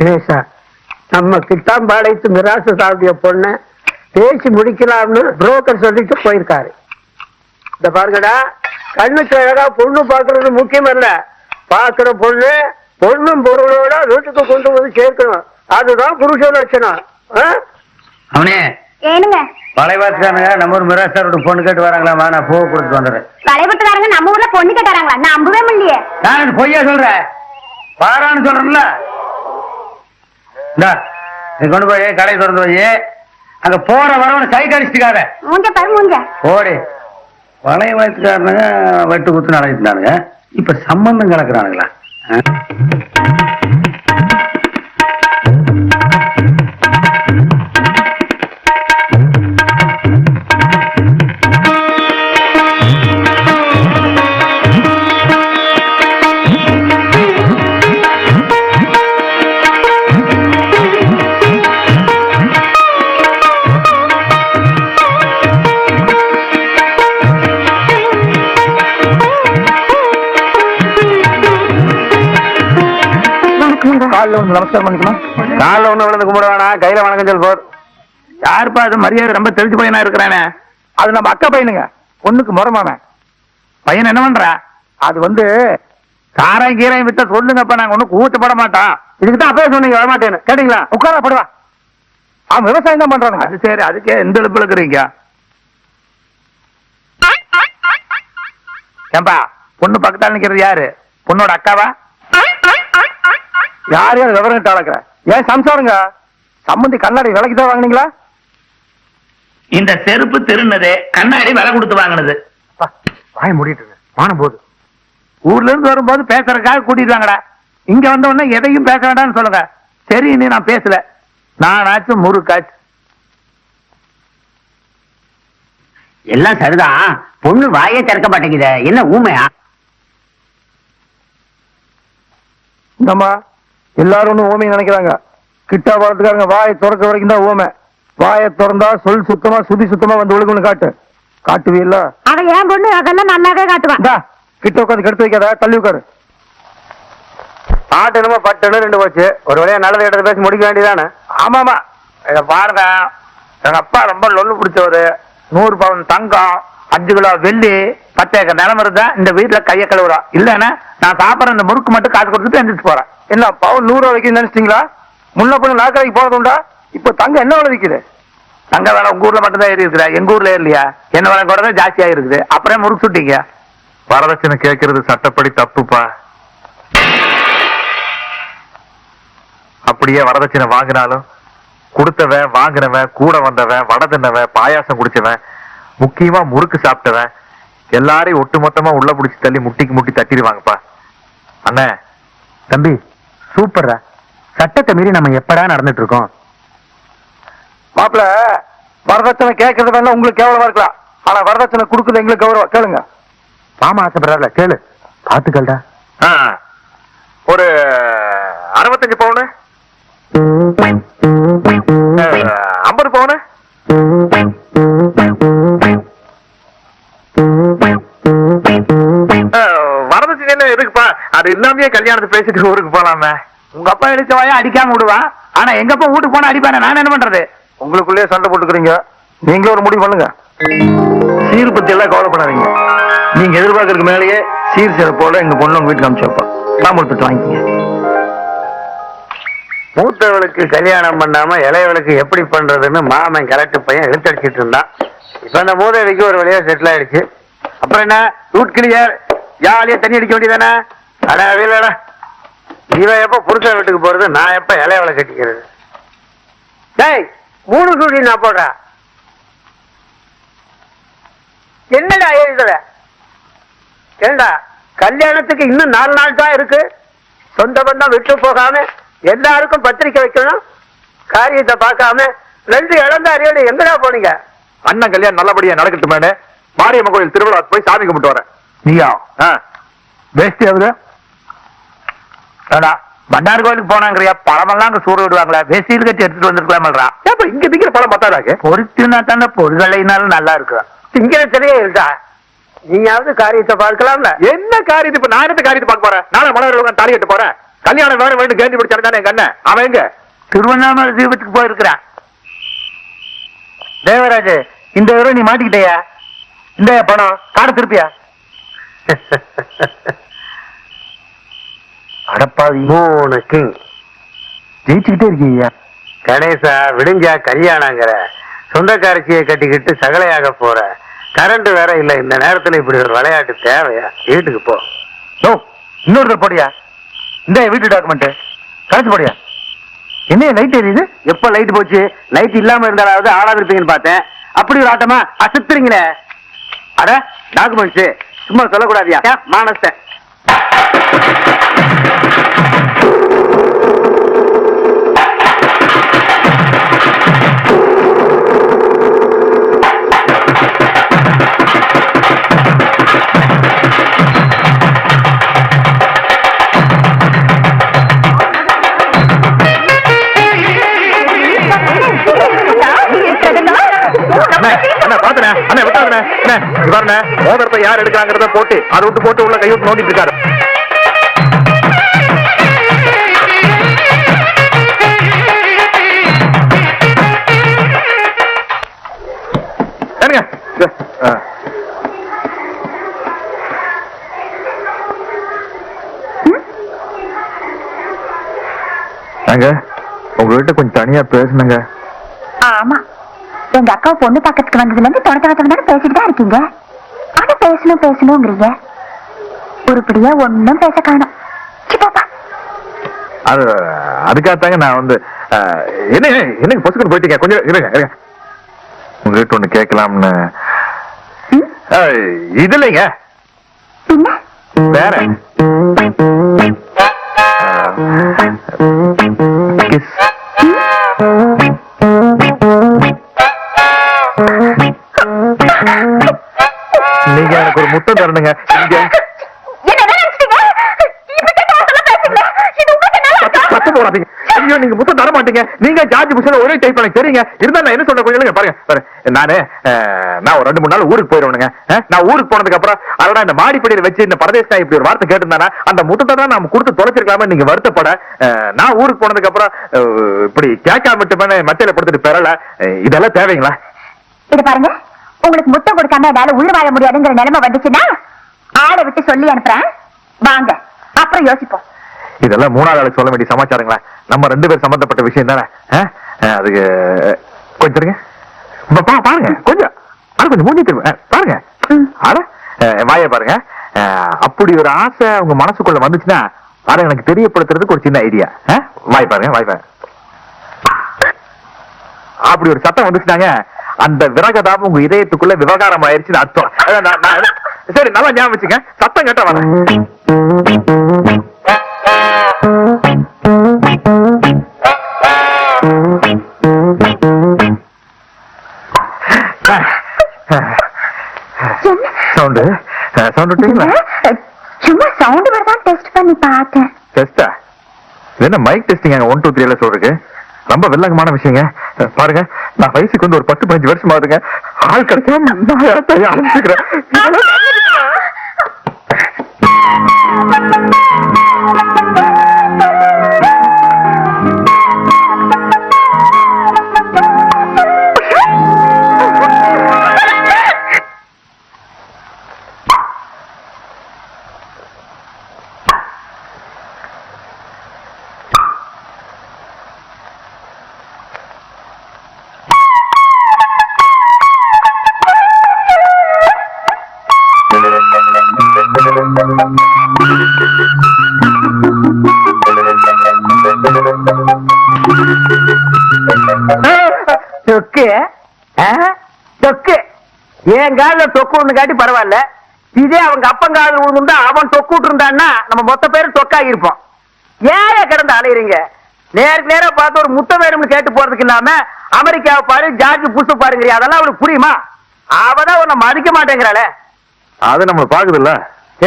கணேசா நம்ம கிட்டாம்பாளையத்து மிராசு சாவுடைய பொண்ணை பேசி முடிக்கலாம்னு புரோக்கர் சொல்லிட்டு போயிருக்காரு. இந்த பாருங்கடா கண்ணுக்கு அழகா பொண்ணு பாக்குறது முக்கியம் இல்ல பாக்குற பொண்ணு பொண்ணும் பொருளோட வீட்டுக்கு கொண்டு வந்து சேர்க்கணும். அதுதான் புருஷ லட்சணம். ஆ? அவனே ஏனுங்க பழையவாத்துக்காரங்க நம்ம ஒரு மிராசாரோட பொண்ணு கேட்டு வராங்களாமா நான் பூவை கொடுத்து வந்துடுறேன். வளைபட்டுக்காரங்க நம்ம ஊர்ல பொண்ணு கேட்டாராங்களா? நான் நம்பவே முடியலையே. நான் பொய்யா சொல்றேன்? வாரான்னு சொல்றேன்ல? இந்தா நீ கொண்டு போய் கடை திறந்து போய் அங்க போற வரவன சைட் அடிச்சுக்காத மூஞ்ச பாரு மூஞ்ச. ஓடி பழைய வயசுக்காரனுங்க வெட்டு குத்து நடத்திட்டானுங்க இப்ப சம்பந்தம் கலக்குறானுங்களா? காலில் வந்து நமஸ்காரம் பண்ணிக்கணும். காலில் ஒண்ணு விழுந்து கும்பிட வேணாம் கையில வணக்கம் சொல் போர். யாருப்பா அது? மரியாதை ரொம்ப தெரிஞ்சு பையனா இருக்கிறானே. அது நம்ம அக்கா பையனுங்க. பொண்ணுக்கு முறமாமன் பையன் என்ன பண்றா? அது வந்து காரம் கீரையும் வித்த சொல்லுங்கப்பா நாங்க ஒண்ணும் கூச்சப்பட மாட்டோம். இதுக்கு தான் அப்பவே சொன்னீங்க வரமாட்டேன்னு. கேட்டீங்களா? உட்கார படுவா. அவன் விவசாயம் தான் பண்றானுங்க. அது சரி அதுக்கே எந்த எழுப்புல இருக்கிறீங்க? ஏன்பா பொண்ணு பக்கத்தால நிக்கிறது யாரு? பொண்ணோட அக்காவா? யார் யார் விவரம் டாளக்கிற ஏன் சம்சாருங்க? சம்மந்தி கண்ணாடி விலைக்கு தான் வாங்குனீங்களா? இந்த செருப்பு திருநது கண்ணாடி விலை கொடுத்து வாங்கினது. வாய மூடிட்டு. வானம் போகுது. ஊர்ல இருந்து வரும்போது பேசுறதுக்காக கூட்டிட்டு வாங்கடா. இங்க வந்த உடனே எதையும் பேச வேண்டாம்னு சொல்லுங்க. சரி நீ நான் பேசல. நானாச்சும் முறுக்காச்சு. எல்லாம் சரிதான். பொண்ணு வாயே திறக்க மாட்டேங்குதே. என்ன ஊமையா? இந்தம்மா எல்லாரும் ஒண்ணு ஊமை நினைக்கிறாங்க. கிட்டா வரதுக்காரங்க வாயை திறக்க வரைக்கும் தான் ஊமை வாயை திறந்தா சொல் சுத்தமா சுதி சுத்தமா வந்து ஒழுங்குன்னு காட்டு. காட்டுவீல்ல? அவன் ஏன் பொண்ணு அதெல்லாம் நல்லாவே காட்டுவான் இந்தா கிட்ட உட்காந்து கெடுத்து வைக்காத தள்ளி உட்காரு. பாட்டு என்னமோ பட்டுன்னு ரெண்டு போச்சு. ஒரு வழியா நல்லது இடத்துல பேசி முடிக்க வேண்டியதானே ஆமாமா. இத பாருங்க. எங்க அப்பா ரொம்ப லொல்லு பிடிச்சவரு. நூறு பவுன் தங்கம் அஞ்சு கிலோ வெள்ளி பத்து ஏக்கர் நிலம் இருந்தா இந்த வீட்டுல கைய கழுவுறோம் இல்லன்னா நான் சாப்பிடுற இந்த முறுக்கு மட்டும் காசு கொடுத்துட்டு எந்திரிச்சு போறேன். என்ன பவுன் நூறு ரூபா வைக்கணும்னு நினைச்சிட்டீங்களா? முன்ன பொண்ணு நாக்கரைக்கு போனதுண்டா இப்ப தங்கம் என்ன விலை விற்கிது தங்க வேலை உங்க ஊர்ல மட்டும்தான் ஏறி இருக்குதா? எங்க ஊர்ல ஏறலையா? என்ன வேலை கூட தான் ஜாஸ்தியா இருக்குது அப்புறம் முறுக்கு சுட்டிங்க. வரதட்சணை கேட்கறது சட்டப்படி தப்புப்பா. அப்படியே வரதட்சணை வாங்கினாலும் கொடுத்தவன் வாங்கினவன் கூட வந்தவன் வட தின்னவன் பாயாசம் குடிச்சவன் முக்கியமா முறுக்கு சாப்பிட்டவன் எல்லாரையும் ஒட்டுமொத்தமா உள்ள புடிச்சு தள்ளி முட்டிக்கு முட்டி தட்டிடுவாங்கப்பா. அண்ணே தம்பி சூப்பர்ரா. சட்டத்தை மீறி நம்ம எப்படா நடந்துட்டு இருக்கோம் மாப்பிள வரதட்சணை கேட்கறது வேணா உங்களுக்கு கேவலமா இருக்கலாம். ஆனா வரதட்சணை கொடுக்குறது எங்களுக்கு கௌரவம். கேளுங்க. மாமா ஆசைப்படுறாருல கேளு. பாத்துக்கல்டா ஒரு அறுபத்தஞ்சு பவுனு. ஐம்பது பவுனு. அது இல்லாமயே கல்யாணத்தை பேசிட்டு ஊருக்கு போலாமே. உங்க அப்பா இடிச்ச வாயா அடிக்காம விடுவான் ஆனா எங்க அப்பா வீட்டுக்கு போனா அடிப்பானே? நான் என்ன பண்றது? உங்களுக்குள்ளேயே சண்டை போட்டுக்கிறீங்க. நீங்களும் ஒரு முடிவு பண்ணுங்க. சீர் பத்தி எல்லாம் கவலைப்படாதீங்க. நீங்க எதிர்பார்க்கறதுக்கு மேலேயே சீர் சிறப்போட எங்க பொண்ணு உங்க வீட்டுக்கு அனுப்பிச்சு வைப்போம் தாம்பூலத்தை வாங்கிக்கங்க. மூத்தவளுக்கு கல்யாணம் பண்ணாம இளையவளுக்கு எப்படி பண்றதுன்னு மாமன் கரெக்ட் பையன் இழுத்தடிச்சிட்டு இருந்தான். இப்ப அந்த மூதேவிக்கு ஒரு வழியா செட்டில் ஆயிடுச்சு. அப்புறம் என்ன? ரூட் கிளியர் ஜாலியா தண்ணி அடிக்க வேண்டியதானே அடா வீலடா இவன் எப்ப புருஷன் வீட்டுக்கு போறது? நான் எப்ப இளையவளை கட்டிக்கிறது? டேய் மூணு சூடி நான் போடுறேன் என்னடா எழுதுற? ஏண்டா கல்யாணத்துக்கு இன்னும் நாலு நாள் தான் இருக்கு. சொந்த பந்தம் விட்டு போகாம எல்லாருக்கும் பத்திரிக்கை வைக்கணும். காரியத்தை பார்க்காம ரெண்டு இழந்தாரியோட எங்கடா போனீங்க? அண்ணன் கல்யாணம் நல்லபடியா நடக்கட்டுமேனு மாரியம்மன் கோயில் திருவிழா போய் சாமி கும்பிட்டு வரேன். நீயா? வேஸ்ட் ஆகுது ஏடா பண்டார் கோயிலுக்கு போனாங்கறியா? பழமெல்லாம் அங்க சூற விடுவாங்களா? வேஸ்டியில் கட்டி எடுத்துட்டு வந்திருக்கலாமல்றா? ஏப்பா இங்க திங்கிற பழம் பத்தாதாக்கு பொறுத்துனா தானே பொருளைனாலும் நல்லா இருக்கு திங்கிற சரியே இருக்கா? நீயாவது காரியத்தை பார்க்கலாம்ல? என்ன காரியத்தை இப்ப நான் என்னத்த காரியத்தை பார்க்க போறேன்? நாளை மலர் தாலி கட்ட போறேன். கல்யாணம் வேற வேண்டும் கேண்டி பிடிச்சாரு எங்க அண்ணன்? அவன் எங்க? திருவண்ணாமலை தீபத்துக்கு போயிருக்கிறான். தேவராஜ் இந்த தடவை நீ மாட்டிக்கிட்டயா? இந்த பணம் காடை திருப்பியா? அடப்பாவி. கிங் ஜெயிச்சுக்கிட்டே இருக்கீங்க. கணேசா விடிஞ்சா கல்யாணங்கிற சொந்தக்காரச்சியை கட்டிக்கிட்டு சகலையாக போற. கரண்ட் வேற இல்ல. இந்த நேரத்துல இப்படி ஒரு விளையாட்டு தேவையா? வீட்டுக்கு போ. நோ இன்னொருத்தர் போடியா? இந்த வீட்டு டாக்குமெண்ட் கழிச்சு போடியா? என்ன லைட் எரியுது எப்ப லைட் போச்சு? லைட் இல்லாம இருந்தாலாவது ஆளாது இருப்பீங்கன்னு பார்த்தேன். அப்படி ஒரு ஆட்டமா அசுத்துறீங்களே. அட டாக்குமெண்ட்ஸ் சும்மா சொல்லக்கூடாதியா? மானஸ்தன் அண்ணே, அண்ணே, அண்ணே, விட்டாதுண்ணே. அண்ணே, இங்க மோதிரத்தை யார் எடுக்கிறாங்கிறத போட்டு அதை விட்டு போட்டு உள்ள கைவிட்டு நோண்டிட்டு இருக்காரு இது, ஆ. ஏங்க, உங்ககிட்ட கொஞ்சம் தனியா பேசணுங்க. ஆமா. எங்க அக்கா பொண்ணு பக்கத்துக்கு வந்ததுல இருந்து தொடக்க தொடக்க பேசிட்டு தான் இருக்கீங்க. ஆனா பேசணும் பேசணுங்கிறீங்க. உருப்படியா ஒண்ணும் பேச காணும். அது அதுக்காகத்தாங்க நான் வந்து என்ன என்னங்க பொசுக்கு போயிட்டீங்க? கொஞ்சம் இருங்க இருங்க. உங்ககிட்ட ஒண்ணு கேட்கலாம்னு. இது இல்லைங்க வேற. நீங்க எனக்கு ஒரு முத்தம் தரணுங்க. இங்க என்ன நினைச்சிட்டீங்க இப்படி பேசல பேசுங்க இது உங்களுக்கு நல்லா இருக்கா? சத்தம் போடாதீங்க ஐயோ நீங்க முத்தம் தர மாட்டீங்க. நீங்க ஜார்ஜ் புஷன் ஒரே டைப் எனக்கு தெரியுங்க. இருந்தா நான் என்ன சொல்ற கொஞ்சம் பாருங்க. நானு நான் ஒரு ரெண்டு மூணு நாள் ஊருக்கு போயிருவேனுங்க. நான் ஊருக்கு போனதுக்கு அப்புறம் அதோட இந்த மாடிப்படியில வச்சு இந்த பரதேச இப்படி ஒரு வார்த்தை கேட்டிருந்தானா அந்த முத்தத்தை தான் நாம கொடுத்து தொலைச்சிருக்கலாம நீங்க வருத்தப்பட. நான் ஊருக்கு போனதுக்கு அப்புறம் இப்படி கேட்காம மட்டுமே மத்தியில படுத்துட்டு பெறல. இதெல்லாம் தேவைங்களா? இது பாருங்க உங்களுக்கு முத்தம் கொடுக்காம என்னால உயிர் வாழ முடியாதுங்கிற நிலைமை வந்துச்சுன்னா ஆளை விட்டு சொல்லி அனுப்புறேன். வாங்க அப்புறம் யோசிப்போம். இதெல்லாம் மூணாவது ஆளுக்கு சொல்ல வேண்டிய சமாச்சாரங்களா? நம்ம ரெண்டு பேர் சம்பந்தப்பட்ட விஷயம் தானே? அதுக்கு கொஞ்சம் இருங்க. பாருங்க கொஞ்சம். கொஞ்சம் மூஞ்சி திரும்ப பாருங்க. ஆட. அட வாயை பாருங்க. அப்படி ஒரு ஆசை உங்க மனசுக்குள்ள வந்துச்சுன்னா அட எனக்கு தெரியப்படுத்துறதுக்கு ஒரு சின்ன ஐடியா வாய் பாருங்க வாய் பாருங்க. அப்படி ஒரு சத்தம் வந்துச்சுனாங்க அந்த விரகதாபம் உங்க இதயத்துக்குள்ள விவகாரம் ஆயிருச்சுன்னு அர்த்தம். நான்- சரி நல்லா ஞாபகம் வச்சுங்க. சத்தம் கேட்ட வரேன் சவுண்டு. சவுண்ட் விட்டீங்களா சும்மா சவுண்ட் வரதான் டெஸ்ட் பண்ணி பார்த்தேன். டெஸ்டா என்ன மைக் டெஸ்டிங் அங்க ஒன் டூ த்ரீல சொல்றதுக்கு? ரொம்ப வில்லங்கமான விஷயங்க. பாருங்க. நான் வயசுக்கு வந்து ஒரு பத்து பதினஞ்சு வருஷம் ஆகுதுங்க ஆள் கிடைக்காம நான் இடத்தை தொக்கு தொக்கு. என் கால தொக்கு ஒண்ணு காட்டி பரவாயில்ல? இதே அவங்க அப்பன் காதல் விழுந்தா அவன் தொக்கு இருந்தான்னா நம்ம மொத்த பேரும் தொக்காகி இருப்போம் ஏன் கிடந்து அலையிறீங்க? நேருக்கு நேரா பார்த்து ஒரு முத்த வேணும்னு கேட்டு போறதுக்கு இல்லாம அமெரிக்காவை பாரு ஜார்ஜ் புஷ் பாருங்கிறியா அதெல்லாம் அவளுக்கு புரியுமா? அவதான் உன்னை மதிக்க மாட்டேங்கிறாளே. அது நம்ம பாக்குது இல்ல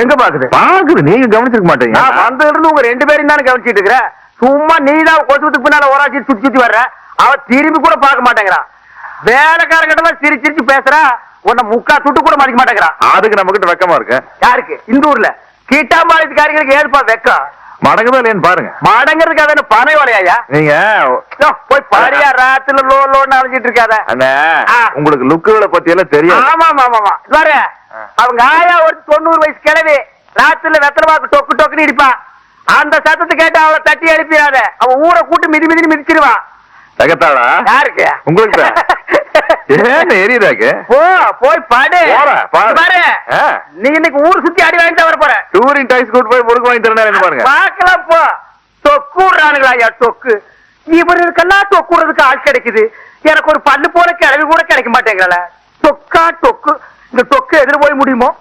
எங்க பாக்குது? பாக்குது. நீங்க கவனிச்சிருக்க மாட்டீங்க. நான் வந்ததுல இருந்து உங்க ரெண்டு பேரும் தானே கவனிச்சிட்டு இருக்கிற? சும்மா நீ தான் கொசுவத்துக்கு பின்னால ஓராச்சி சுத்தி சுத்தி வர்ற. அவ திரும்பி கூட பார்க்க மாட்டேங்கிறான் வேலைக்காரங்கிட்ட தான் சிரிச்சு சிரிச்சு பேசுறா. உன்னை முக்கா துட்டு கூட மதிக்க மாட்டேங்கிறான் அதுக்கு நம்ம கிட்ட வெக்கமா இருக்கு? யாருக்கு? இந்த ஊர்ல. கீட்டாம்பாளையத்துக்காரங்களுக்கு ஏற்பா வெக்கம்? மடங்குதா இல்லையான்னு பாருங்க. மடங்கிறதுக்கு அதான பனை ஓலையா நீங்க போய் பாரியா ராத்துல லோ லோன்னு அழைச்சிட்டு இருக்காத. உங்களுக்கு லுக்குகளை பத்தி எல்லாம் தெரியும் ஆமா ஆமா ஆமா ஆ. அவங்க ஆயா ஒரு தொண்ணூறு வயசு கிழவி. ராத்துல வெத்தலை பாக்கு டொக்கு டொக்குன்னு இடிப்பான் அந்த சத்தத்தை கேட்டு அவளை தட்டி எழுப்பிடாத. அவன் ஊரை கூட்டு மிதி மிதி மிதிச்சிருவான் தகத்தாளா? யாருக்கு? உங்களுக்கு போ போய் பாடு. பாரு. நீ இன்னைக்கு ஊர் சுத்தி அடி வாங்கி வர போற டூரிங் டைஸ் கூட்டு போய் முறுக்கு வாங்கி தரேன் பாருங்க. பாக்கலாம் போ. தொக்குறானுங்களா ஐயா தொக்கு. இவர்களுக்கெல்லாம் தொக்குறதுக்கு ஆள் கிடைக்குது. எனக்கு ஒரு பல்லு போல கிளவி கூட கிடைக்க மாட்டேங்கிறல. தொக்கா தொக்கு. இந்த தொக்கு எதிர போய் முடியுமோ?